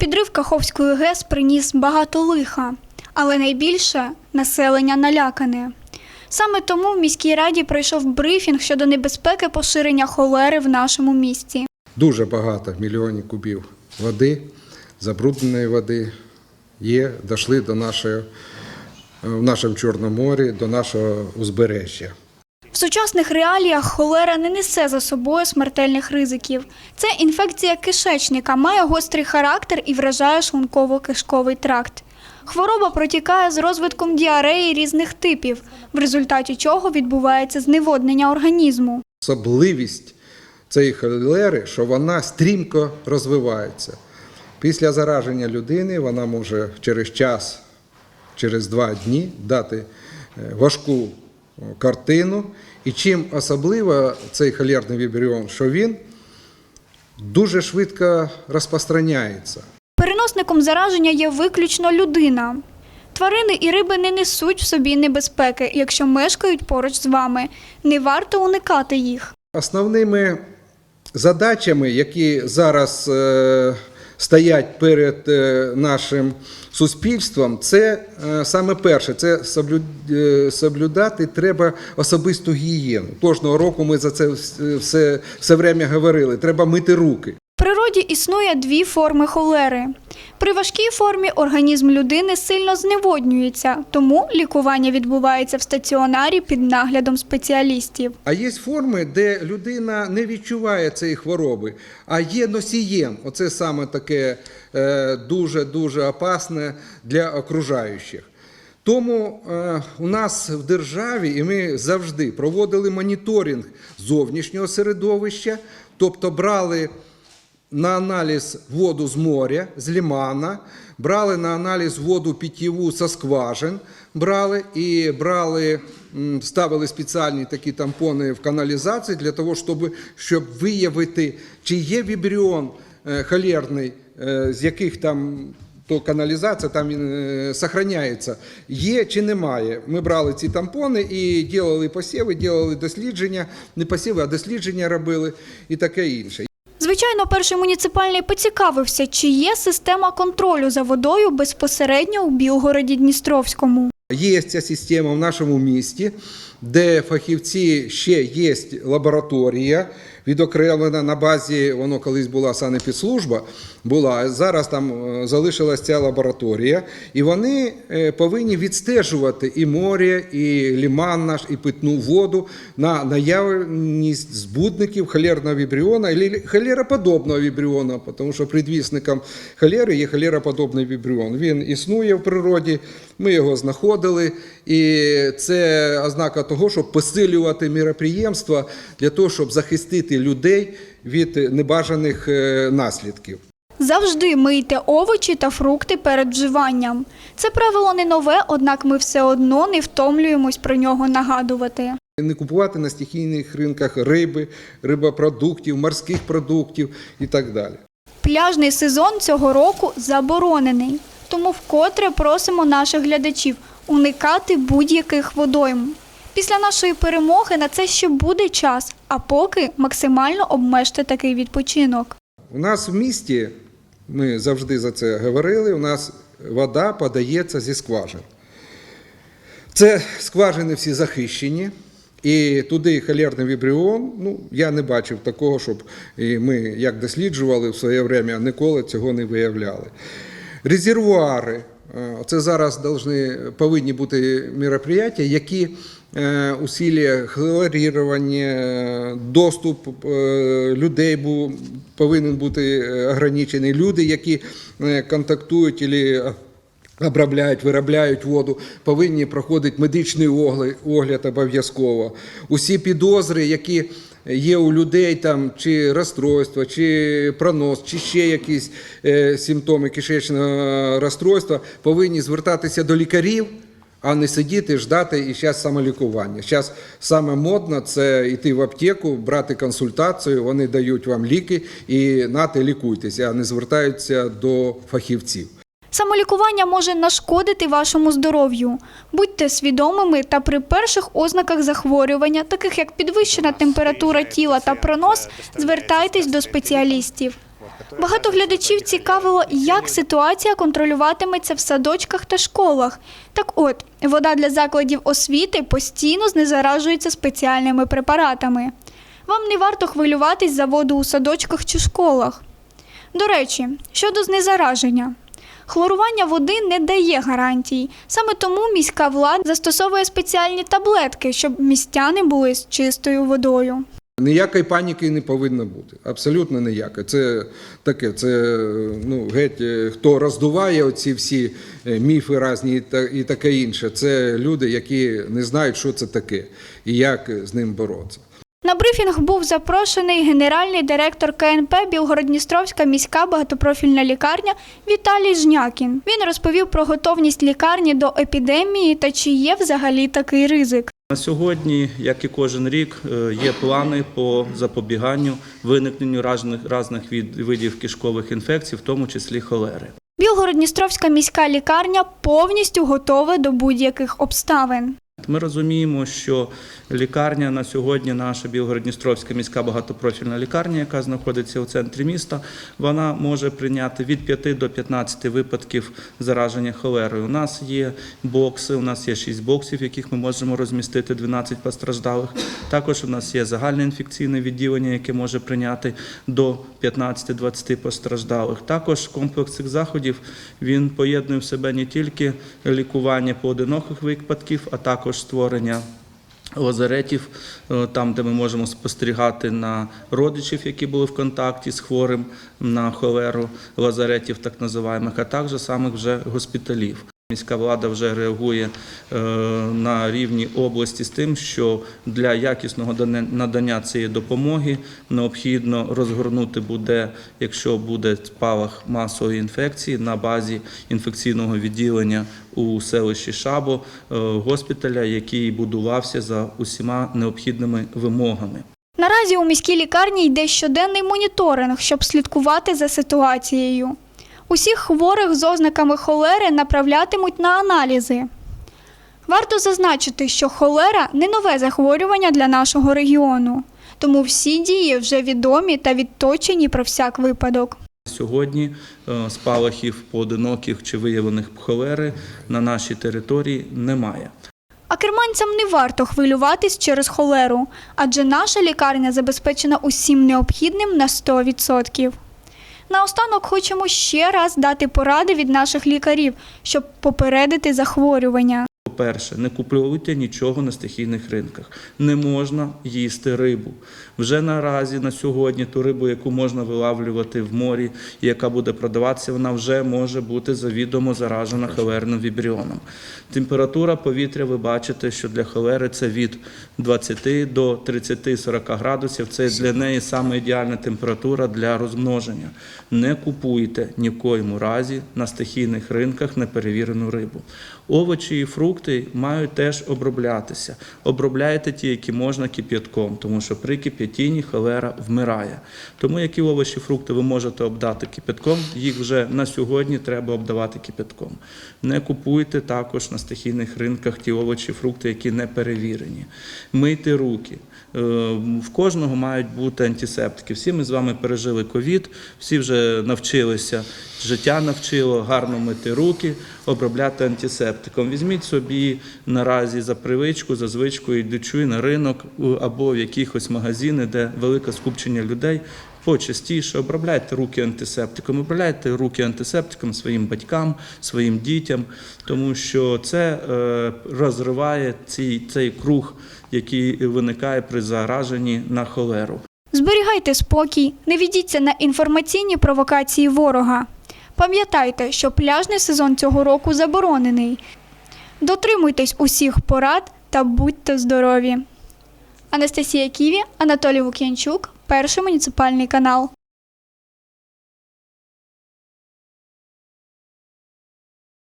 Підрив Каховської ГЕС приніс багато лиха, але найбільше населення налякане. Саме тому в міській раді пройшов брифінг щодо небезпеки поширення холери в нашому місті. Дуже багато мільйонів кубів води, забрудненої води є, дійшли до нашого, е, в нашому Чорному морі, до нашого узбережжя. Сучасних реаліях холера не несе за собою смертельних ризиків. Це інфекція кишечника, має гострий характер і вражає шлунково-кишковий тракт. Хвороба протікає з розвитком діареї різних типів, в результаті чого відбувається зневоднення організму. Особливість цієї холери, що вона стрімко розвивається. Після зараження людини вона може через час, через два дні дати е, важку картину. І чим особливо цей холерний вібріон, що він дуже швидко розпространяється. Переносником зараження є виключно людина. Тварини і риби не несуть в собі небезпеки, якщо мешкають поруч з вами. Не варто уникати їх. Основними задачами, які зараз е, стоять перед е, нашим суспільством, це е, саме перше, це е, соблюдати треба особисту гігієну. Кожного року ми за це вс- все, все время говорили. Треба мити руки. Природі існує дві форми холери. При важкій формі організм людини сильно зневоднюється, тому лікування відбувається в стаціонарі під наглядом спеціалістів. А є форми, де людина не відчуває цієї хвороби, а є носієм. Оце саме таке е, дуже-дуже опасне для окружаючих. Тому е, у нас в державі, і ми завжди проводили моніторинг зовнішнього середовища, тобто брали на аналіз воду з моря, з лімана, брали на аналіз воду питьєву со скважин, брали і брали, ставили спеціальні такі тампони в каналізації для того, щоб, щоб виявити, чи є вібріон е, холерний, е, з яких там то каналізація там е. Є чи немає. Ми брали ці тампони і ділили посіви, ділили дослідження, не посіви, а дослідження робили і таке інше. Звичайно, перший муніципальний поцікавився, чи є система контролю за водою безпосередньо у Білгороді Дністровському. Є ця система в нашому місті, де фахівці ще є лабораторія, відокремлена на базі, воно колись була санепідслужба, була, зараз там е, залишилась ця лабораторія, і вони е, повинні відстежувати і море, і ліман наш, і питну воду на наявність збудників холерного вібріона або холероподобного вібріона, тому що предвісником холери є холероподобний вібріон. Він існує в природі, ми його знаходили, і це ознака того, щоб посилювати міроприємства для того, щоб захистити людей від небажаних е, наслідків. Завжди мийте овочі та фрукти перед вживанням. Це правило не нове, однак ми все одно не втомлюємось про нього нагадувати. Не купувати на стихійних ринках риби, рибопродуктів, морських продуктів і так далі. Пляжний сезон цього року заборонений, тому вкотре просимо наших глядачів уникати будь-яких водойм. Після нашої перемоги на це ще буде час, а поки максимально обмежте такий відпочинок. У нас в місті, ми завжди за це говорили, у нас вода подається зі скважин. Це скважини всі захищені. І туди холерний вібріон, ну я не бачив такого, щоб і ми, як досліджували в своє время, ніколи цього не виявляли. Резервуари, е, це зараз повинні бути мероприятия, які е, усилля хлорірування, е, доступ е, людей бу- повинен бути ограничений. Люди, які контактують або обробляють, виробляють воду, повинні проходити медичний огляд обов'язково. Усі підозри, які є у людей, там, чи розстройство, чи пронос, чи ще якісь симптоми кишечного розстройства, повинні звертатися до лікарів. А не сидіти, ждати і зараз самолікування. Зараз саме модно це йти в аптеку, брати консультацію, вони дають вам ліки і нате лікуйтеся, а не звертаються до фахівців. Самолікування може нашкодити вашому здоров'ю. Будьте свідомими та при перших ознаках захворювання, таких як підвищена температура тіла та пронос, звертайтесь до спеціалістів. Багато глядачів цікавило, як ситуація контролюватиметься в садочках та школах. Так от, вода для закладів освіти постійно знезаражується спеціальними препаратами. Вам не варто хвилюватись за воду у садочках чи школах. До речі, щодо знезараження. Хлорування води не дає гарантій. Саме тому міська влада застосовує спеціальні таблетки, щоб містяни були з чистою водою. Ніякої паніки не повинно бути. Абсолютно ніякої. Це таке, це ну, геть, е, хто роздуває оці всі е, міфи різні і та- і таке інше. Це люди, які не знають, що це таке і як з ним боротися. На брифінг був запрошений генеральний директор КНП Білгород-Дністровська міська багатопрофільна лікарня Віталій Жнякін. Він розповів про готовність лікарні до епідемії та чи є взагалі такий ризик. На сьогодні, як і кожен рік, е, є плани по запобіганню виникненню різних, видів кишкових інфекцій, в тому числі холери. Білгород-Дністровська міська лікарня повністю готова до будь-яких обставин. Ми розуміємо, що лікарня на сьогодні, наша Білгород-Дністровська міська багатопрофільна лікарня, яка знаходиться у центрі міста, вона може прийняти від 5 до 15 випадків зараження холерою. У нас є бокси, у нас є 6 боксів, в яких ми можемо розмістити 12 постраждалих. Також у нас є загальне інфекційне відділення, яке може прийняти до 15-20 постраждалих. Також комплекс цих заходів він поєднує в себе не тільки лікування поодиноких випадків, а також створення лазаретів, е, там, де ми можемо спостерігати на родичів, які були в контакті з хворим на холеру, лазаретів так називаємо, а також самих вже госпіталів. Міська влада вже реагує е, на рівні області з тим, що для якісного надання цієї допомоги необхідно розгорнути буде, якщо буде спалах масової інфекції на базі інфекційного відділення у селищі Шабо, е, госпіталя, який будувався за усіма необхідними вимогами. Наразі у міській лікарні йде щоденний моніторинг, щоб слідкувати за ситуацією. Усіх хворих з ознаками холери направлятимуть на аналізи. Варто зазначити, що холера не нове захворювання для нашого регіону, тому всі дії вже відомі та відточені про всяк випадок. Сьогодні е, спалахів поодиноких чи виявлених холери на нашій території немає. А керманцям не варто хвилюватись через холеру, адже наша лікарня забезпечена усім необхідним на 100%. Наостанок хочемо ще раз дати поради від наших лікарів, щоб попередити захворювання. По-перше, не купуйте нічого на стихійних ринках. Не можна їсти рибу. Вже наразі на сьогодні ту рибу, яку можна вилавлювати в морі, і яка буде продаватися, вона вже може бути завідомо заражена холерним вібріоном. Температура повітря, ви бачите, що для холери це від 20 до 30-40 градусів. Це для неї саме ідеальна температура для розмноження. Не купуйте ні в коєму разі на стихійних ринках неперевірену рибу. Овочі і фрукти мають теж оброблятися. Обробляйте ті, які можна кип'ятком, тому що при кип'ятінні холера вмирає. Тому які овочі, фрукти ви можете обдати кип'ятком, їх вже на сьогодні треба обдавати кип'ятком. Не купуйте також на стихійних ринках ті овочі, фрукти, які не перевірені. Мийте руки. Е, В кожного мають бути антисептики. Всі ми з вами пережили ковід, всі вже навчилися, життя навчило гарно мити руки, обробляти антисептиком. Візьміть собі наразі за привичку, за звичку, йдучи на ринок або в якихось магазини, де велике скупчення людей. Почастіше обробляйте руки антисептиком, обробляйте руки антисептиком своїм батькам, своїм дітям, тому що це е, розриває цей, цей круг, який виникає при зараженні на холеру. Зберігайте спокій, не ведіться на інформаційні провокації ворога. Пам'ятайте, що пляжний сезон цього року заборонений. Дотримуйтесь усіх порад та будьте здорові. Анастасія Ківі, Анатолій Лук'янчук, перший муніципальний канал.